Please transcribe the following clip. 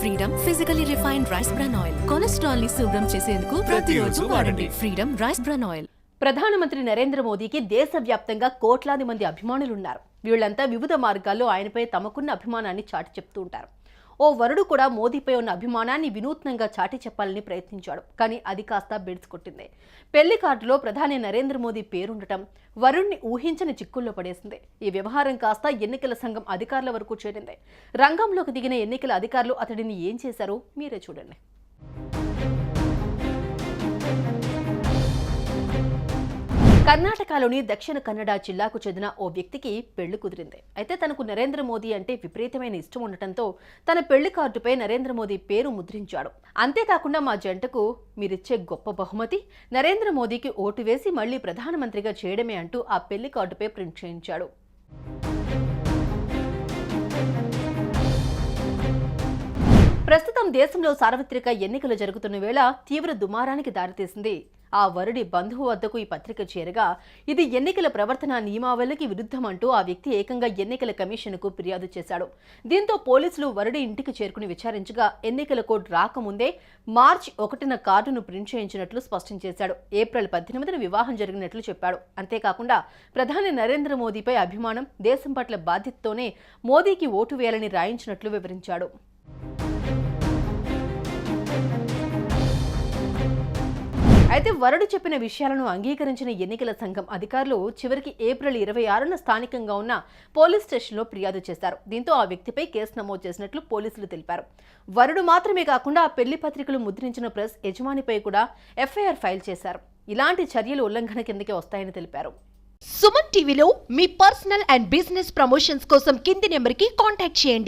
Freedom physically refined rice bran oil కొలెస్ట్రాల్ని శుభ్రం చేసేందుకు ప్రతిరోజు వాడండి. ఫ్రీడమ్ రైస్ బ్రాన్ ఆయిల్ ప్రధానమంత్రి నరేంద్ర మోదీకి దేశవ్యాప్తంగా కోట్లాది మంది అభిమానులున్నారు. వీళ్ళంతా వివిధ మార్గాల్లో ఆయనపై తమకున్న అభిమానాన్ని చాటి చెప్తూ ఉంటారు. ఓ వరుడు కూడా మోదీపై ఉన్న అభిమానాన్ని వినూత్నంగా చాటి చెప్పాలని ప్రయత్నించాడు. కానీ అది కాస్త బెడ్స్ కొట్టింది. పెళ్ళి కార్డులో ప్రధాని నరేంద్ర మోదీ పేరుండటం వరుణ్ణి ఊహించని చిక్కుల్లో పడేసింది. ఈ వ్యవహారం కాస్త ఎన్నికల సంఘం అధికారుల వరకు చేరింది. రంగంలోకి దిగిన ఎన్నికల అధికారులు అతడిని ఏం చేశారో? మీరే చూడండి. కర్ణాటకలోని దక్షిణ కన్నడ జిల్లాకు చెందిన ఓ వ్యక్తికి పెళ్ళి కుదిరింది. అయితే తనకు నరేంద్ర మోదీ అంటే విపరీతమైన ఇష్టం ఉండటంతో తన పెళ్ళి కార్డుపై నరేంద్ర మోదీ పేరు ముద్రించాడు. అంతేకాకుండా మా జంటకు మీరిచ్చే గొప్ప బహుమతి నరేంద్ర మోదీకి ఓటు వేసి మళ్ళీ ప్రధానమంత్రిగా చేయడమే అంటూ ఆ పెళ్ళి కార్డుపై ప్రింట్ చేయించాడు. ప్రస్తుతం దేశంలో సార్వత్రిక ఎన్నికలు జరుగుతున్న వేళ తీవ్ర దుమారానికి దారితీసింది ఆ వరుడి బంధువు వద్దకు ఈ పత్రిక చేరగా ఇది ఎన్నికల ప్రవర్తన నియమావళికి విరుద్ధమంటూ ఆ వ్యక్తి ఏకంగా ఎన్నికల కమిషన్కు ఫిర్యాదు చేశాడు. దీంతో పోలీసులు వరుడి ఇంటికి చేరుకుని విచారించగా ఎన్నికల కోడ్ రాకముందే మార్చ్ ఒకటిన కార్డును ప్రింట్ చేయించినట్లు స్పష్టం చేశాడు. ఏప్రిల్ పద్దెనిమిదిన వివాహం జరిగినట్లు చెప్పాడు. అంతేకాకుండా ప్రధాని నరేంద్ర మోదీపై అభిమానం దేశం పట్ల బాధ్యతతోనే మోదీకి ఓటు వేయాలని రాయించినట్లు వివరించాడు. అయితే వరుడు చెప్పిన విషయాలను అంగీకరించిన ఎన్నికల సంఘం అధికారులు చివరికి ఏప్రిల్ ఇరవై ఆరున స్థానికంగా ఉన్న పోలీస్ స్టేషన్లో ఫిర్యాదు చేశారు. దీంతో ఆ వ్యక్తిపై కేసు నమోదు చేసినట్లు పోలీసులు తెలిపారు. వరుడు మాత్రమే కాకుండా ఆ పెళ్ళి పత్రికలు ముద్రించిన ప్రెస్ యజమానిపై కూడా ఎఫ్ఐఆర్ ఫైల్ చేశారు. ఇలాంటి చర్యలు ఉల్లంఘన కిందకే వస్తాయని తెలిపారు. సుమన్ టీవీలో మీ పర్సనల్ అండ్ బిజినెస్ ప్రమోషన్స్ కోసం కింది నెంబర్కి కాంటాక్ట్ చేయండి.